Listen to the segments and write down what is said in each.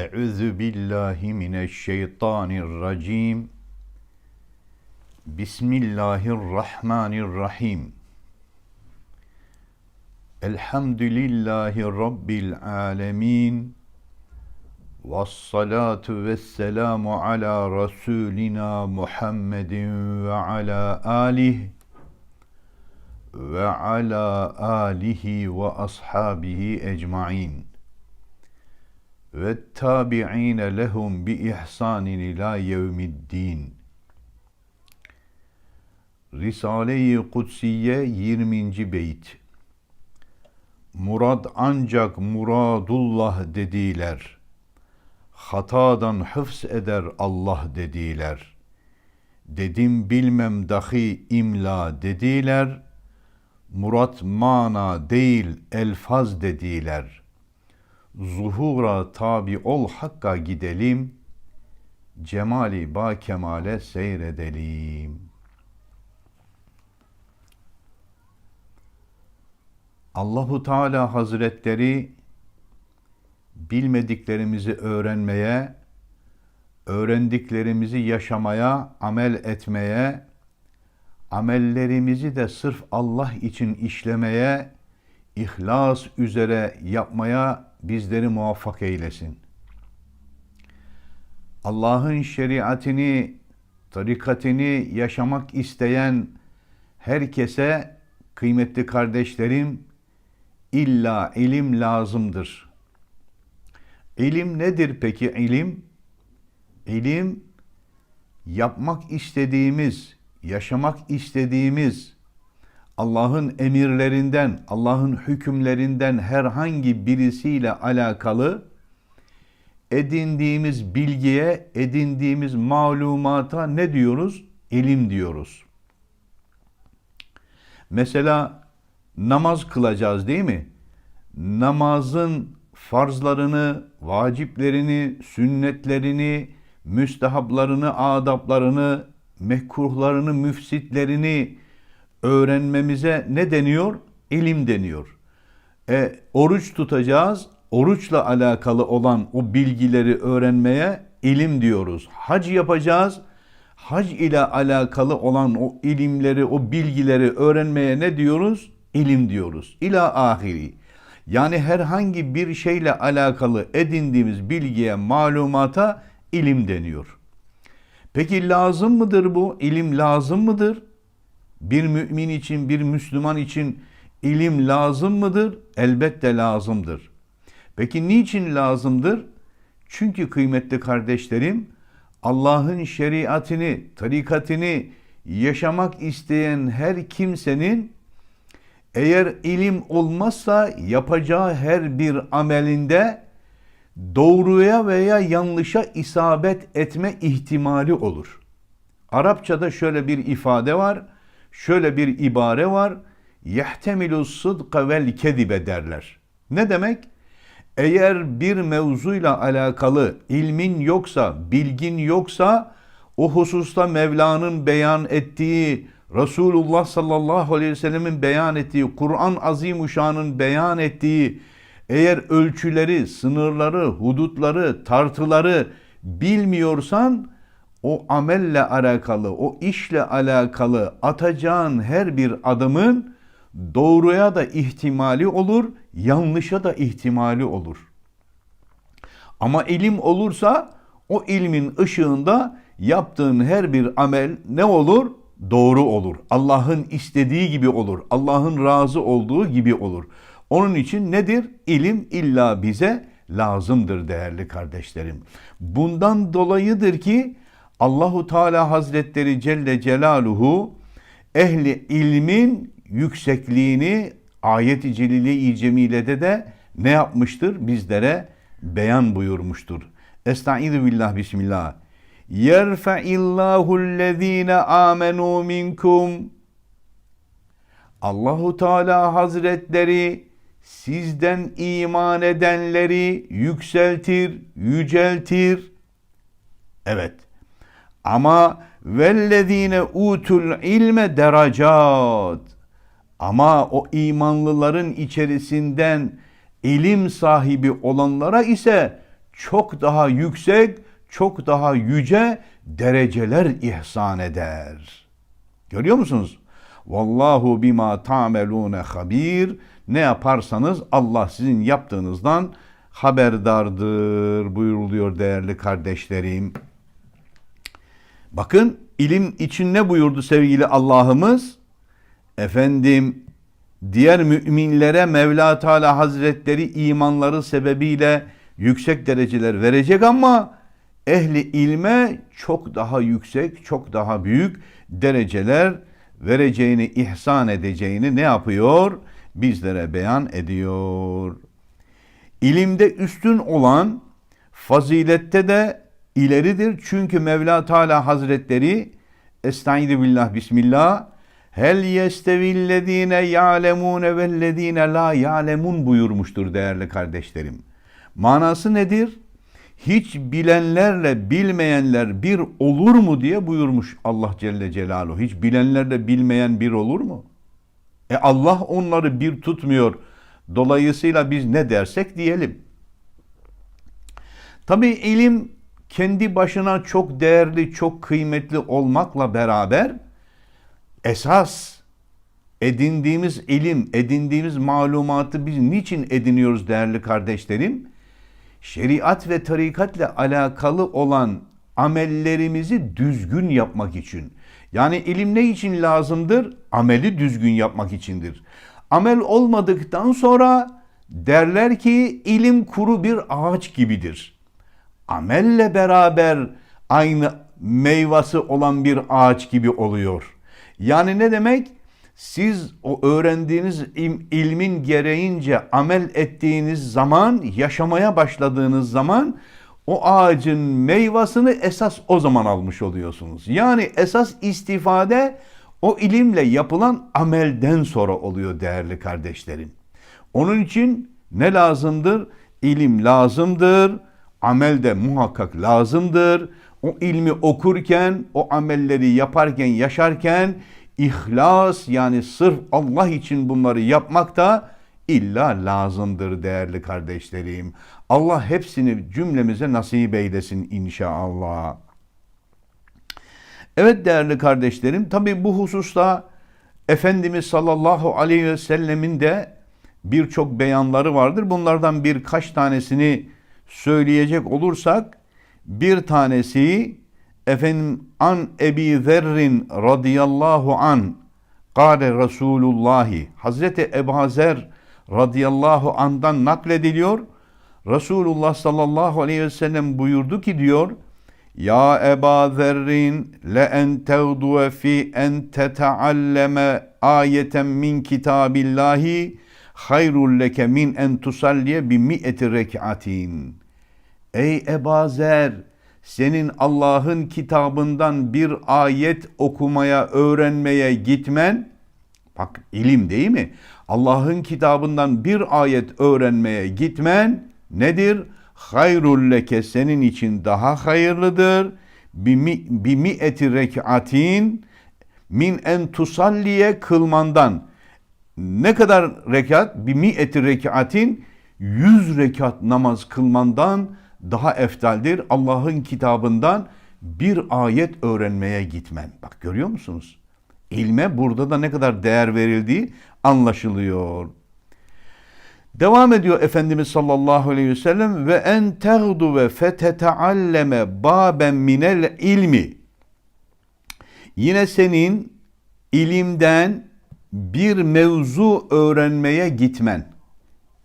Euzu billahi mineşşeytanirracim. Bismillahirrahmanirrahim. Elhamdülillahi Rabbil alemin. Vessalatu vesselamu ala Resulina Muhammedin ve ala alihi ve ala alihi ve ashabihi ecmain ve tabi'ine lehum bi ihsanin ila yevmiddin. Risale-i Kutsiye 20. beyt. Murad ancak muradullah dediler. Hatadan hıfz eder Allah dediler. Dedim bilmem dahi imla dediler. Murat mana değil elfaz dediler.'' Zuhura tabi ol hakka gidelim, cemali ba kemale seyredelim. Allahu Teala Hazretleri bilmediklerimizi öğrenmeye, öğrendiklerimizi yaşamaya, amel etmeye, amellerimizi de sırf Allah için işlemeye, ihlas üzere yapmaya bizleri muvaffak eylesin. Allah'ın şeriatini, tarikatini yaşamak isteyen herkese kıymetli kardeşlerim illa ilim lazımdır. İlim nedir peki ilim? İlim yapmak istediğimiz, yaşamak istediğimiz Allah'ın emirlerinden, Allah'ın hükümlerinden herhangi birisiyle alakalı edindiğimiz bilgiye, edindiğimiz malumata ne diyoruz? İlim diyoruz. Mesela namaz kılacağız değil mi? Namazın farzlarını, vaciplerini, sünnetlerini, müstehaplarını, adaplarını, mekruhlarını, müfsitlerini, öğrenmemize ne deniyor? İlim deniyor. E, oruç tutacağız. Oruçla alakalı olan o bilgileri öğrenmeye ilim diyoruz. Hac yapacağız. Hac ile alakalı olan o ilimleri, o bilgileri öğrenmeye ne diyoruz? İlim diyoruz. İla ahiri. Yani herhangi bir şeyle alakalı edindiğimiz bilgiye, malumata ilim deniyor. Peki lazım mıdır bu? İlim lazım mıdır? Bir mümin için, bir Müslüman için ilim lazım mıdır? Elbette lazımdır. Peki niçin lazımdır? Çünkü kıymetli kardeşlerim, Allah'ın şeriatini, tarikatini yaşamak isteyen her kimsenin eğer ilim olmazsa yapacağı her bir amelinde doğruya veya yanlışa isabet etme ihtimali olur. Arapçada şöyle bir ifade var şöyle bir ibare var. Yehtemilu sıdka vel kedibe derler. Ne demek? Eğer bir mevzuyla alakalı ilmin yoksa, bilgin yoksa o hususta Mevla'nın beyan ettiği, Resulullah sallallahu aleyhi ve sellemin beyan ettiği, Kur'an azimuşanın beyan ettiği eğer ölçüleri, sınırları, hudutları, tartıları bilmiyorsan o amelle alakalı, o işle alakalı atacağın her bir adımın doğruya da ihtimali olur, yanlışa da ihtimali olur. Ama ilim olursa o ilmin ışığında yaptığın her bir amel ne olur? Doğru olur. Allah'ın istediği gibi olur. Allah'ın razı olduğu gibi olur. Onun için nedir? İlim illa bize lazımdır değerli kardeşlerim. Bundan dolayıdır ki Allahu Teala Hazretleri Celle Celaluhu ehli ilmin yüksekliğini ayet-i celile-i cemilede de ne yapmıştır? Bizlere beyan buyurmuştur. Estaizu billah bismillah. Yerfa'illahu allazine amenu minkum. Allahu Teala Hazretleri sizden iman edenleri yükseltir, yüceltir. Evet. Ama vellezine utul ilme derecat. Ama o imanlıların içerisinden ilim sahibi olanlara ise çok daha yüksek, çok daha yüce dereceler ihsan eder. Görüyor musunuz? Vallahu bima ta'melune habir. Ne yaparsanız Allah sizin yaptığınızdan haberdardır buyuruluyor değerli kardeşlerim. Bakın ilim için ne buyurdu sevgili Allah'ımız? Efendim diğer müminlere Mevla Teala Hazretleri imanları sebebiyle yüksek dereceler verecek ama ehli ilme çok daha yüksek, çok daha büyük dereceler vereceğini, ihsan edeceğini ne yapıyor? Bizlere beyan ediyor. İlimde üstün olan fazilette de ileridir. Çünkü Mevla Teala Hazretleri Estaizu billah bismillah Hel yestevillezine ya'lemune vellezine la ya'lemun buyurmuştur değerli kardeşlerim. Manası nedir? Hiç bilenlerle bilmeyenler bir olur mu diye buyurmuş Allah Celle Celaluhu. Hiç bilenlerle bilmeyen bir olur mu? E Allah onları bir tutmuyor. Dolayısıyla biz ne dersek diyelim. Tabi ilim kendi başına çok değerli, çok kıymetli olmakla beraber esas edindiğimiz ilim, edindiğimiz malumatı biz niçin ediniyoruz değerli kardeşlerim? Şeriat ve tarikatla alakalı olan amellerimizi düzgün yapmak için. Yani ilim ne için lazımdır? Ameli düzgün yapmak içindir. Amel olmadıktan sonra derler ki ilim kuru bir ağaç gibidir. Amelle beraber aynı meyvesi olan bir ağaç gibi oluyor. Yani ne demek? Siz o öğrendiğiniz ilmin gereğince amel ettiğiniz zaman, yaşamaya başladığınız zaman o ağacın meyvasını esas o zaman almış oluyorsunuz. Yani esas istifade o ilimle yapılan amelden sonra oluyor değerli kardeşlerim. Onun için ne lazımdır? İlim lazımdır. Amel de muhakkak lazımdır. O ilmi okurken, o amelleri yaparken, yaşarken ihlas yani sırf Allah için bunları yapmak da illa lazımdır değerli kardeşlerim. Allah hepsini cümlemize nasip eylesin inşallah. Evet değerli kardeşlerim tabi bu hususta Efendimiz sallallahu aleyhi ve sellemin de birçok beyanları vardır. Bunlardan birkaç tanesini söyleyecek olursak bir tanesi efendim an Ebi Zerrin radıyallahu an Kale Resulullahi Hazreti Ebu Zer radıyallahu andan naklediliyor. Resulullah sallallahu aleyhi ve sellem buyurdu ki diyor Ya Eba Zerrin le en tevduve fi en tetealleme ayeten min kitabillahi hayrul leke min en tusalliye bi mi'eti rek'atin. Ey Eba Zer senin Allah'ın kitabından bir ayet okumaya, öğrenmeye gitmen, bak ilim değil mi? Allah'ın kitabından bir ayet öğrenmeye gitmen nedir? Hayrul leke senin için daha hayırlıdır. Bi mi'eti rek'atin min en tusalliye kılmandan. Ne kadar rekat? Bi mi'eti rek'atin yüz rekat namaz kılmandan daha eftaldir Allah'ın kitabından bir ayet öğrenmeye gitmen. Bak görüyor musunuz? İlme burada da ne kadar değer verildiği anlaşılıyor. Devam ediyor Efendimiz sallallahu aleyhi ve sellem ve en tegdu ve fetetealleme baben minel ilmi. Yine senin ilimden bir mevzu öğrenmeye gitmen.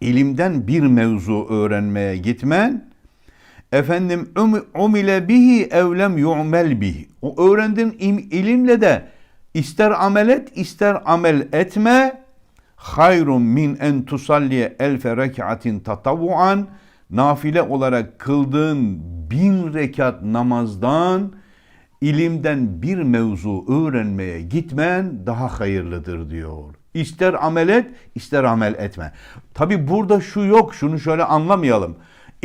İlimden bir mevzu öğrenmeye gitmen efendim umile bihi evlem yu'mel bihi. O öğrendiğin ilimle de ister amel et ister amel etme hayrun min en tusalliye elfe rek'atin tatavvuan nafile olarak kıldığın bin rekat namazdan ilimden bir mevzu öğrenmeye gitmen daha hayırlıdır diyor. İster amel et, ister amel etme. Tabi burada şu yok, şunu şöyle anlamayalım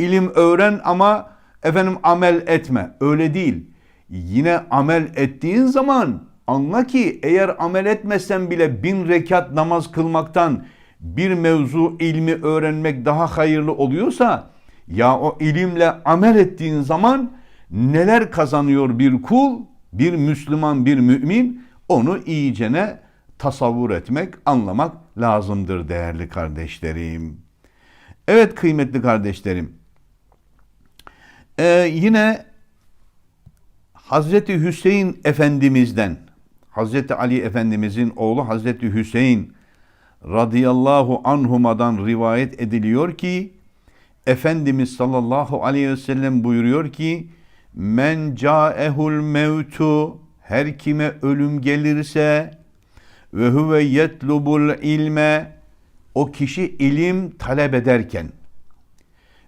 ilim öğren ama efendim amel etme. Öyle değil. Yine amel ettiğin zaman anla ki eğer amel etmesen bile bin rekat namaz kılmaktan bir mevzu ilmi öğrenmek daha hayırlı oluyorsa Ya o ilimle amel ettiğin zaman neler kazanıyor bir kul, bir Müslüman, bir mümin onu iyicene tasavvur etmek, anlamak lazımdır değerli kardeşlerim. Evet kıymetli kardeşlerim. Ee, yine Hazreti Hüseyin Efendimiz'den, Hazreti Ali Efendimiz'in oğlu Hazreti Hüseyin radıyallahu anhumadan rivayet ediliyor ki Efendimiz sallallahu aleyhi ve sellem buyuruyor ki men caehul mevtu her kime ölüm gelirse ve huve yetlubul ilme o kişi ilim talep ederken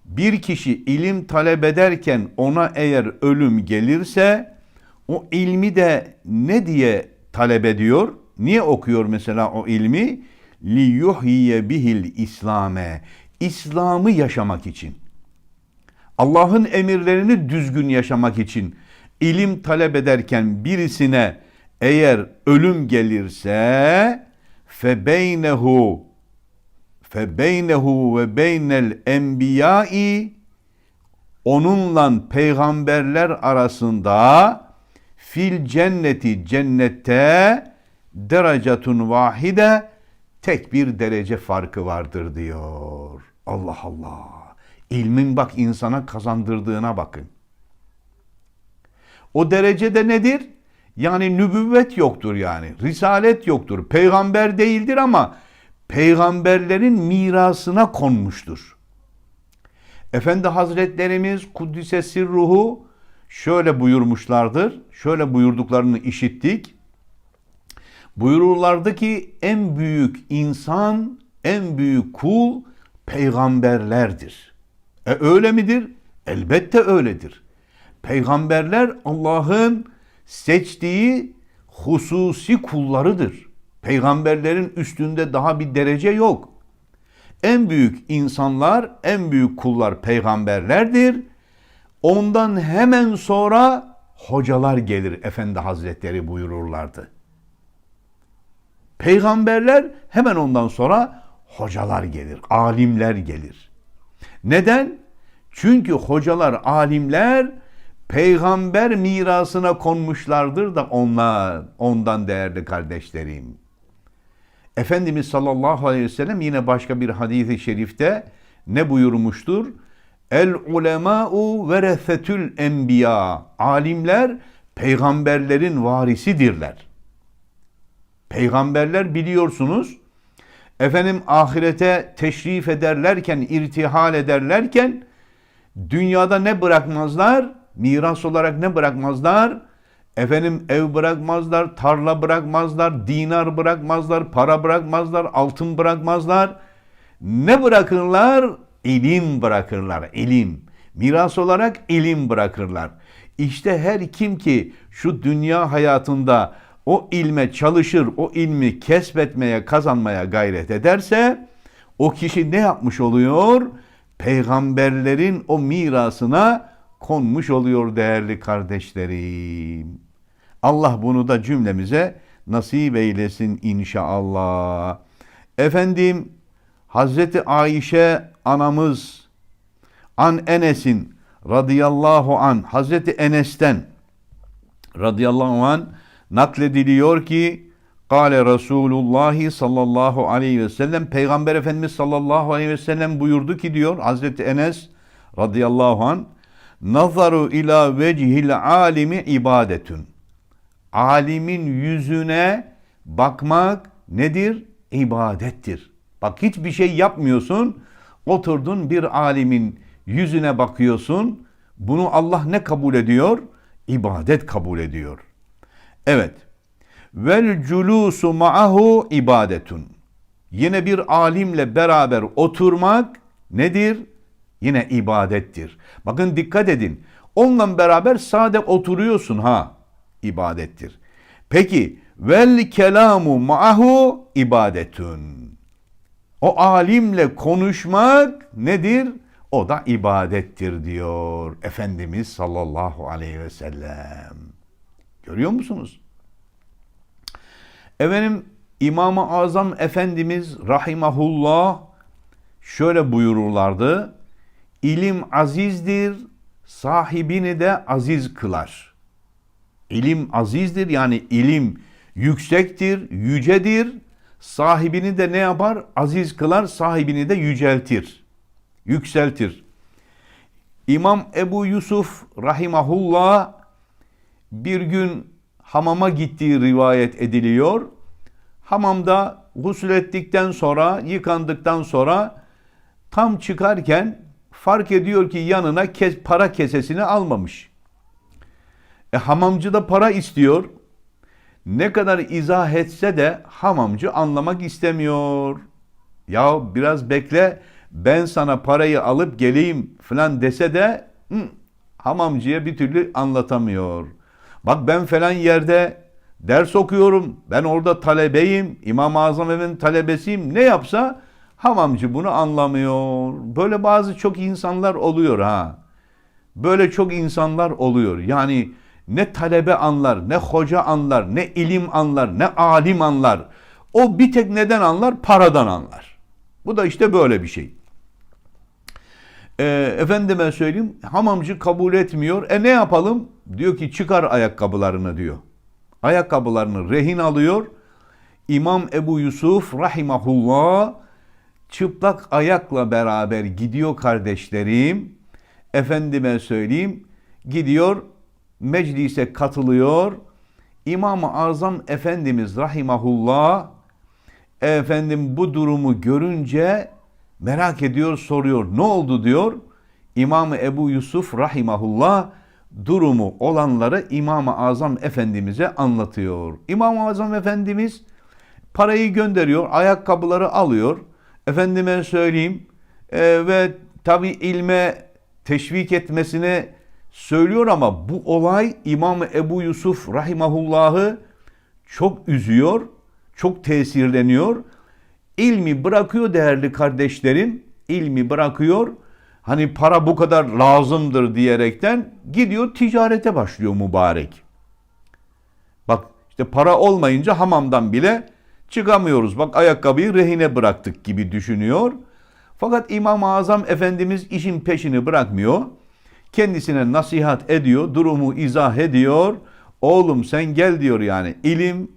bir kişi ilim talep ederken ona eğer ölüm gelirse o ilmi de ne diye talep ediyor? Niye okuyor mesela o ilmi? Li yuhyiye bihil İslame. İslam'ı yaşamak için. Allah'ın emirlerini düzgün yaşamak için ilim talep ederken birisine eğer ölüm gelirse febeynehu febeynehu ve beynel enbiyai onunla peygamberler arasında fil cenneti cennette derecatun vahide tek bir derece farkı vardır diyor. Allah Allah. İlmin bak insana kazandırdığına bakın. O derecede nedir? Yani nübüvvet yoktur yani. Risalet yoktur. Peygamber değildir ama peygamberlerin mirasına konmuştur. Efendi Hazretlerimiz Kuddise Sirruhu şöyle buyurmuşlardır. Şöyle buyurduklarını işittik. Buyururlardı ki en büyük insan, en büyük kul peygamberlerdir. E öyle midir? Elbette öyledir. Peygamberler Allah'ın seçtiği hususi kullarıdır. Peygamberlerin üstünde daha bir derece yok. En büyük insanlar, en büyük kullar peygamberlerdir. Ondan hemen sonra hocalar gelir Efendi Hazretleri buyururlardı. Peygamberler hemen ondan sonra hocalar gelir, alimler gelir. Neden? Çünkü hocalar, alimler peygamber mirasına konmuşlardır da onlar, ondan değerli kardeşlerim. Efendimiz sallallahu aleyhi ve sellem yine başka bir hadis-i şerifte ne buyurmuştur? El ulema'u verethetül enbiya. Alimler peygamberlerin varisidirler. Peygamberler biliyorsunuz efendim ahirete teşrif ederlerken, irtihal ederlerken dünyada ne bırakmazlar? Miras olarak ne bırakmazlar? Efendim ev bırakmazlar, tarla bırakmazlar, dinar bırakmazlar, para bırakmazlar, altın bırakmazlar. Ne bırakırlar? İlim bırakırlar, ilim. Miras olarak ilim bırakırlar. İşte her kim ki şu dünya hayatında o ilme çalışır, o ilmi kesbetmeye, kazanmaya gayret ederse o kişi ne yapmış oluyor? Peygamberlerin o mirasına konmuş oluyor değerli kardeşlerim. Allah bunu da cümlemize nasip eylesin inşallah. Efendim Hazreti Ayşe anamız an Enes'in radıyallahu an Hazreti Enes'ten radıyallahu an naklediliyor ki Kale Resulullah sallallahu aleyhi ve sellem Peygamber Efendimiz sallallahu aleyhi ve sellem buyurdu ki diyor Hazreti Enes radıyallahu an Nazaru ila vecihil alimi ibadetün. Alimin yüzüne bakmak nedir? İbadettir. Bak hiçbir şey yapmıyorsun. Oturdun bir alimin yüzüne bakıyorsun. Bunu Allah ne kabul ediyor? İbadet kabul ediyor. Evet. Vel culusu ma'ahu ibadetun. Yine bir alimle beraber oturmak nedir? Yine ibadettir. Bakın dikkat edin. Onunla beraber sade oturuyorsun ha. ibadettir. Peki vel kelamu ma'ahu ibadetun. O alimle konuşmak nedir? O da ibadettir diyor Efendimiz sallallahu aleyhi ve sellem. Görüyor musunuz? Efendim İmam-ı Azam Efendimiz rahimahullah şöyle buyururlardı. İlim azizdir, sahibini de aziz kılar. İlim azizdir yani ilim yüksektir, yücedir. Sahibini de ne yapar? Aziz kılar, sahibini de yüceltir. Yükseltir. İmam Ebu Yusuf rahimahullah bir gün hamama gittiği rivayet ediliyor. Hamamda gusül ettikten sonra, yıkandıktan sonra tam çıkarken fark ediyor ki yanına kes, para kesesini almamış. E, hamamcı da para istiyor. Ne kadar izah etse de hamamcı anlamak istemiyor. Ya biraz bekle ben sana parayı alıp geleyim falan dese de hı, hamamcıya bir türlü anlatamıyor. Bak ben falan yerde ders okuyorum. Ben orada talebeyim. İmam-ı Azam Efendi'nin talebesiyim. Ne yapsa hamamcı bunu anlamıyor. Böyle bazı çok insanlar oluyor ha. Böyle çok insanlar oluyor. Yani ne talebe anlar, ne hoca anlar, ne ilim anlar, ne alim anlar. O bir tek neden anlar? Paradan anlar. Bu da işte böyle bir şey. E, efendime söyleyeyim hamamcı kabul etmiyor. E ne yapalım? Diyor ki çıkar ayakkabılarını diyor. Ayakkabılarını rehin alıyor. İmam Ebu Yusuf rahimahullah çıplak ayakla beraber gidiyor kardeşlerim. Efendime söyleyeyim gidiyor meclise katılıyor. İmam-ı Azam Efendimiz rahimahullah efendim bu durumu görünce merak ediyor soruyor. Ne oldu diyor. İmam Ebu Yusuf rahimahullah durumu olanları İmam-ı Azam Efendimiz'e anlatıyor. İmam-ı Azam Efendimiz parayı gönderiyor, ayakkabıları alıyor. Efendime söyleyeyim e, ve tabi ilme teşvik etmesini söylüyor ama bu olay İmam Ebu Yusuf rahimahullah'ı çok üzüyor, çok tesirleniyor. İlmi bırakıyor değerli kardeşlerim, ilmi bırakıyor. Hani para bu kadar lazımdır diyerekten gidiyor ticarete başlıyor mübarek. Bak işte para olmayınca hamamdan bile çıkamıyoruz. Bak ayakkabıyı rehine bıraktık gibi düşünüyor. Fakat İmam-ı Azam Efendimiz işin peşini bırakmıyor. Kendisine nasihat ediyor, durumu izah ediyor. Oğlum sen gel diyor yani. İlim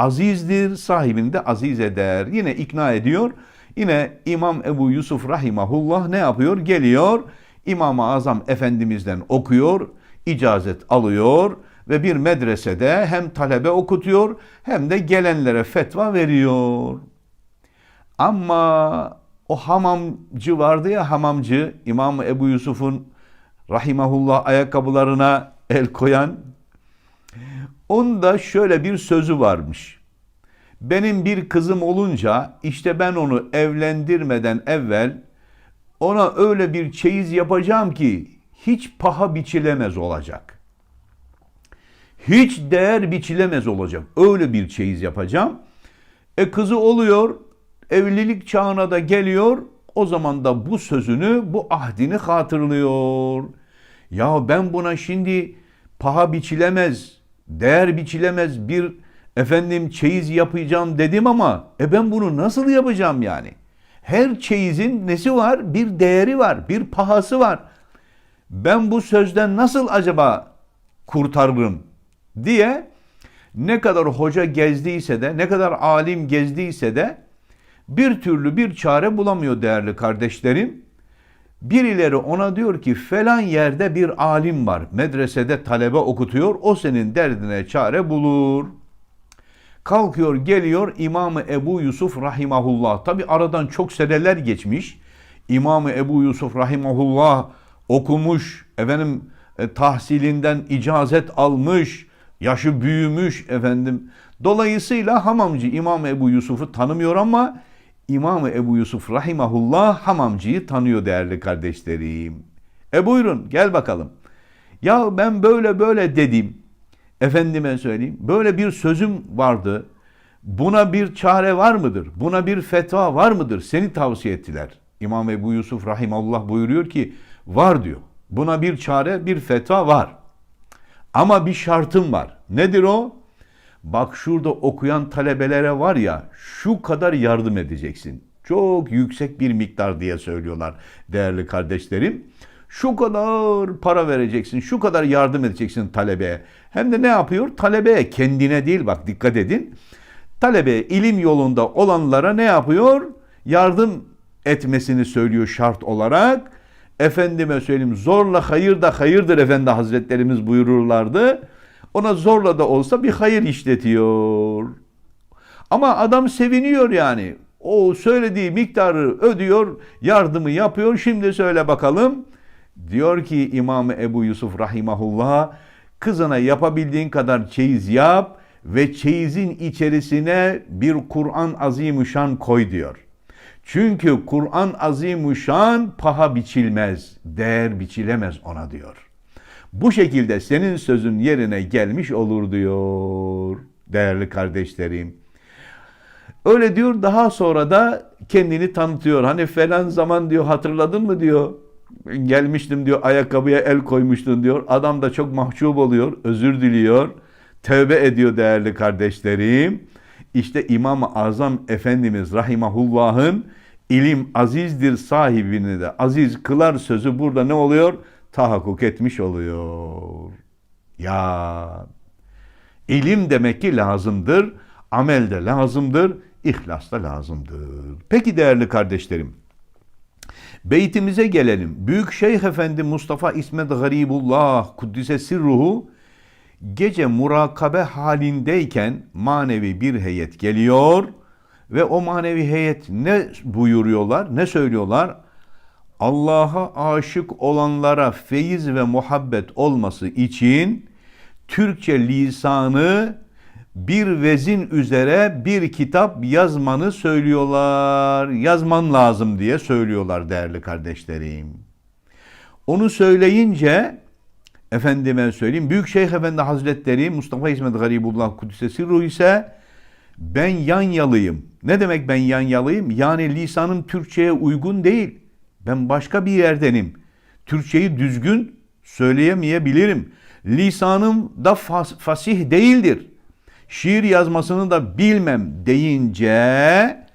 azizdir, sahibini de aziz eder. Yine ikna ediyor. Yine İmam Ebu Yusuf Rahimahullah ne yapıyor? Geliyor İmam-ı Azam Efendimiz'den okuyor, icazet alıyor ve bir medresede hem talebe okutuyor hem de gelenlere fetva veriyor. Ama o hamamcı vardı ya hamamcı İmam Ebu Yusuf'un rahimahullah ayakkabılarına el koyan onda şöyle bir sözü varmış. Benim bir kızım olunca işte ben onu evlendirmeden evvel ona öyle bir çeyiz yapacağım ki hiç paha biçilemez olacak. Hiç değer biçilemez olacak. Öyle bir çeyiz yapacağım. E kızı oluyor, evlilik çağına da geliyor. O zaman da bu sözünü, bu ahdini hatırlıyor. Ya ben buna şimdi paha biçilemez, değer biçilemez bir efendim çeyiz yapacağım dedim ama e ben bunu nasıl yapacağım yani? Her çeyizin nesi var? Bir değeri var, bir pahası var. Ben bu sözden nasıl acaba kurtarırım diye ne kadar hoca gezdiyse de, ne kadar alim gezdiyse de bir türlü bir çare bulamıyor değerli kardeşlerim. Birileri ona diyor ki falan yerde bir alim var. Medresede talebe okutuyor. O senin derdine çare bulur. Kalkıyor geliyor İmam-ı Ebu Yusuf Rahimahullah. Tabi aradan çok seneler geçmiş. İmam-ı Ebu Yusuf Rahimahullah okumuş, efendim e, tahsilinden icazet almış, yaşı büyümüş efendim. Dolayısıyla hamamcı İmam Ebu Yusuf'u tanımıyor ama İmam Ebu Yusuf Rahimahullah hamamcıyı tanıyor değerli kardeşlerim. E buyurun gel bakalım. Ya ben böyle böyle dedim. Efendime söyleyeyim. Böyle bir sözüm vardı. Buna bir çare var mıdır? Buna bir fetva var mıdır? Seni tavsiye ettiler. İmam Ebu Yusuf Rahimahullah buyuruyor ki var diyor. Buna bir çare, bir fetva var. Ama bir şartım var. Nedir o? Bak şurada okuyan talebelere var ya şu kadar yardım edeceksin. Çok yüksek bir miktar diye söylüyorlar değerli kardeşlerim. Şu kadar para vereceksin, şu kadar yardım edeceksin talebeye. Hem de ne yapıyor? Talebeye, kendine değil bak dikkat edin. Talebe ilim yolunda olanlara ne yapıyor? Yardım etmesini söylüyor şart olarak. Efendime söyleyeyim zorla hayır da hayırdır efendi hazretlerimiz buyururlardı. Ona zorla da olsa bir hayır işletiyor. Ama adam seviniyor yani. O söylediği miktarı ödüyor, yardımı yapıyor. Şimdi söyle bakalım. Diyor ki İmam Ebu Yusuf rahimahullah, kızına yapabildiğin kadar çeyiz yap ve çeyizin içerisine bir Kur'an azimüşşan koy diyor. Çünkü Kur'an azimüşşan paha biçilmez, değer biçilemez ona diyor. Bu şekilde senin sözün yerine gelmiş olur diyor değerli kardeşlerim. Öyle diyor daha sonra da kendini tanıtıyor. Hani falan zaman diyor hatırladın mı diyor. Gelmiştim diyor ayakkabıya el koymuştun diyor. Adam da çok mahcup oluyor. Özür diliyor. Tövbe ediyor değerli kardeşlerim. İşte İmam-ı Azam Efendimiz Rahimahullah'ın ilim azizdir sahibini de aziz kılar sözü burada ne oluyor? Tahakkuk etmiş oluyor. Ya ilim demek ki lazımdır. Amel de lazımdır. İhlas da lazımdır. Peki değerli kardeşlerim. Beytimize gelelim. Büyük Şeyh Efendi Mustafa İsmet Garibullah Kuddise Sirruhu gece murakabe halindeyken manevi bir heyet geliyor ve o manevi heyet ne buyuruyorlar, ne söylüyorlar? Allah'a aşık olanlara feyiz ve muhabbet olması için Türkçe lisanı bir vezin üzere bir kitap yazmanı söylüyorlar. Yazman lazım diye söylüyorlar değerli kardeşlerim. Onu söyleyince efendime söyleyeyim Büyük Şeyh Efendi Hazretleri Mustafa İsmet Garibullah Kudüs'e ruh ise ben yan yalıyım. Ne demek ben yan yalıyım? Yani lisanım Türkçe'ye uygun değil. Ben başka bir yerdenim. Türkçeyi düzgün söyleyemeyebilirim. Lisanım da fas- fasih değildir. Şiir yazmasını da bilmem deyince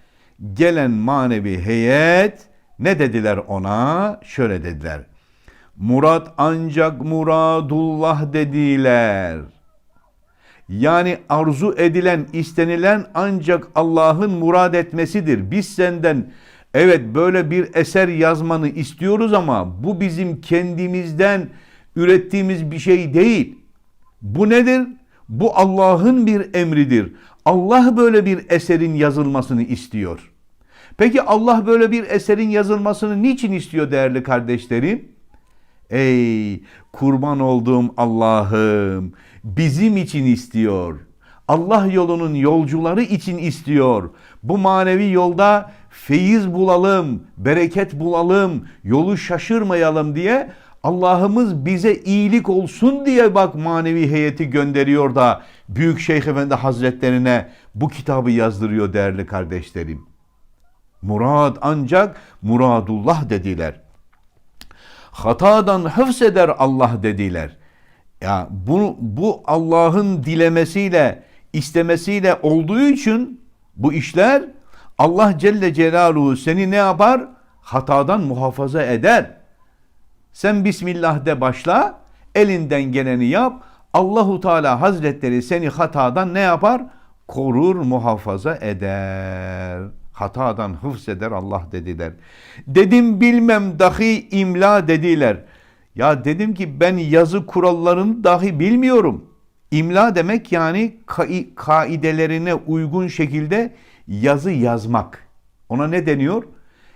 gelen manevi heyet ne dediler ona? Şöyle dediler. Murat ancak muradullah dediler. Yani arzu edilen, istenilen ancak Allah'ın murad etmesidir. Biz senden evet böyle bir eser yazmanı istiyoruz ama bu bizim kendimizden ürettiğimiz bir şey değil. Bu nedir? Bu Allah'ın bir emridir. Allah böyle bir eserin yazılmasını istiyor. Peki Allah böyle bir eserin yazılmasını niçin istiyor değerli kardeşlerim? Ey kurban olduğum Allah'ım bizim için istiyor. Allah yolunun yolcuları için istiyor. Bu manevi yolda feyiz bulalım, bereket bulalım, yolu şaşırmayalım diye Allah'ımız bize iyilik olsun diye bak manevi heyeti gönderiyor da Büyük Şeyh Efendi Hazretlerine bu kitabı yazdırıyor değerli kardeşlerim. Murad ancak muradullah dediler. Hatadan hıfseder Allah dediler. Ya bu, bu Allah'ın dilemesiyle, istemesiyle olduğu için bu işler Allah Celle Celaluhu seni ne yapar? Hatadan muhafaza eder. Sen Bismillah de başla, elinden geleni yap. Allahu Teala Hazretleri seni hatadan ne yapar? Korur, muhafaza eder. Hatadan hıfz eder Allah dediler. Dedim bilmem dahi imla dediler. Ya dedim ki ben yazı kurallarını dahi bilmiyorum. İmla demek yani kai- kaidelerine uygun şekilde yazı yazmak. Ona ne deniyor?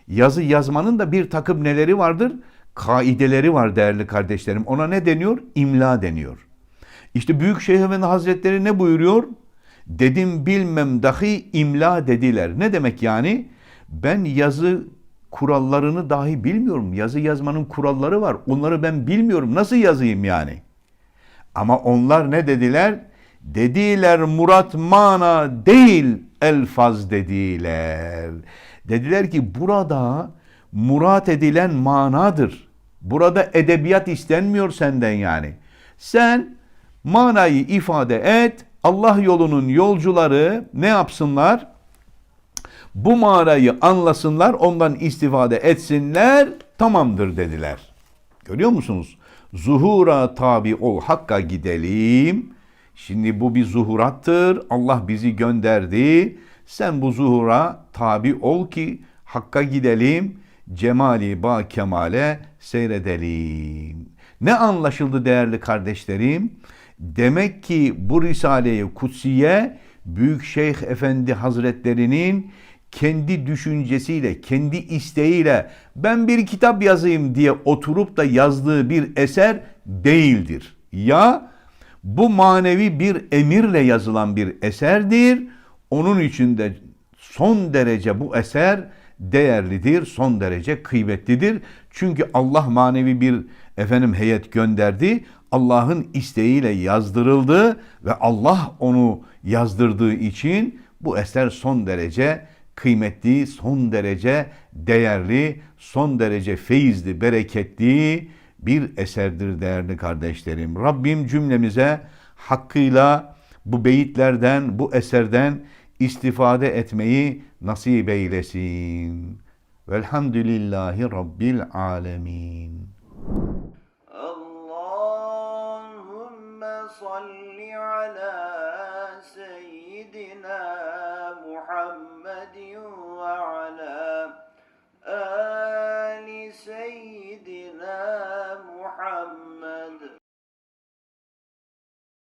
Yazı yazmanın da bir takım neleri vardır? Kaideleri var değerli kardeşlerim. Ona ne deniyor? İmla deniyor. İşte Büyük Şeyh Hazretleri ne buyuruyor? Dedim bilmem dahi imla dediler. Ne demek yani? Ben yazı kurallarını dahi bilmiyorum. Yazı yazmanın kuralları var. Onları ben bilmiyorum. Nasıl yazayım yani? Ama onlar ne dediler? Dediler murat mana değil elfaz dediler. Dediler ki burada murat edilen manadır. Burada edebiyat istenmiyor senden yani. Sen manayı ifade et. Allah yolunun yolcuları ne yapsınlar? Bu manayı anlasınlar, ondan istifade etsinler, tamamdır dediler. Görüyor musunuz? Zuhura tabi ol, hakka gidelim. Şimdi bu bir zuhurattır. Allah bizi gönderdi. Sen bu zuhura tabi ol ki hakka gidelim. Cemali ba kemale seyredelim. Ne anlaşıldı değerli kardeşlerim? Demek ki bu Risale-i Kutsiye Büyük Şeyh Efendi Hazretlerinin kendi düşüncesiyle, kendi isteğiyle ben bir kitap yazayım diye oturup da yazdığı bir eser değildir. Ya bu manevi bir emirle yazılan bir eserdir. Onun için de son derece bu eser değerlidir, son derece kıymetlidir. Çünkü Allah manevi bir efendim heyet gönderdi. Allah'ın isteğiyle yazdırıldı ve Allah onu yazdırdığı için bu eser son derece kıymetli, son derece değerli, son derece feyizli, bereketli bir eserdir değerli kardeşlerim. Rabbim cümlemize hakkıyla bu beyitlerden, bu eserden istifade etmeyi nasip eylesin. Velhamdülillahi Rabbil alemin. Allahümme salli ala seyyidina Muhammedin ve ala